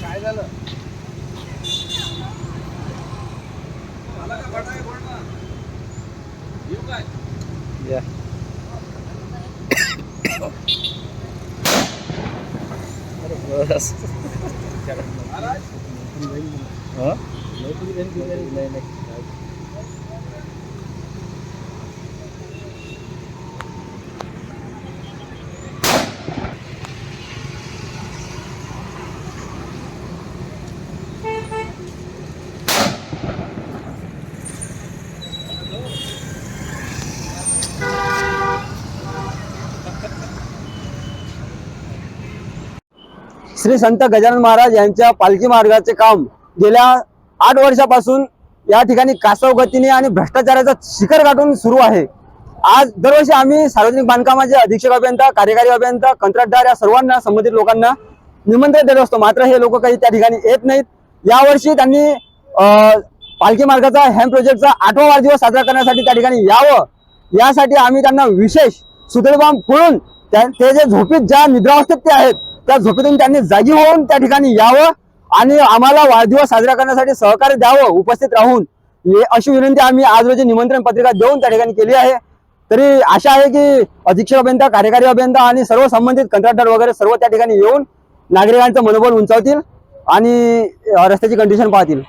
काय झालं बस. श्री संत गजानन महाराज यांच्या पालखी मार्गाचे काम गेल्या आठ वर्षापासून या ठिकाणी कासव गतीने आणि भ्रष्टाचाराचा शिखर गाठून सुरू आहे. आज दरवर्षी आम्ही सार्वजनिक बांधकामाचे अधीक्षक अभियंता कार्यकारी अभियंता कंत्राटदार या सर्वांना संबंधित लोकांना निमंत्रण देत असतो. मात्र हे लोक काही त्या ठिकाणी येत नाहीत. यावर्षी त्यांनी पालखी मार्गाचा हॅम प्रोजेक्टचा आठवा वाढदिवस साजरा करण्यासाठी त्या ठिकाणी यावं. यासाठी आम्ही त्यांना विशेष सुदैवाम करून त्या- ते जे झोपीत ज्या निद्रावस्थेत ते आहेत त्या झोपेतून त्यांनी जागी होऊन त्या ठिकाणी यावं आणि आम्हाला वाढदिवस साजरा करण्यासाठी सहकार्य द्यावं उपस्थित राहून. अशी विनंती आम्ही आज रोजी निमंत्रण पत्रिका देऊन त्या ठिकाणी केली आहे. तरी आशा आहे की अधीक्षक अभियंता कार्यकारी अभियंता आणि सर्व संबंधित कंत्राटदार वगैरे सर्व त्या ठिकाणी येऊन नागरिकांचं मनोबल उंचावतील आणि रस्त्याची कंडिशन पाहतील.